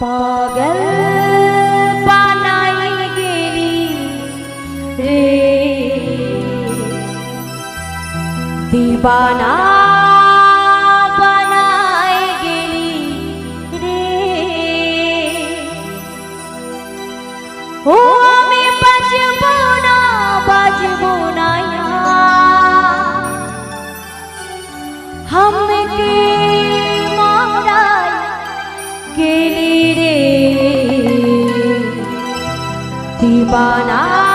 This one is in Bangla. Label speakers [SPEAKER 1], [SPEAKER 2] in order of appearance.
[SPEAKER 1] পাগল বানাই গেলি রে দিবানা বানাই গেলি রে ও আমি বাজব না বাজব না हमके banana.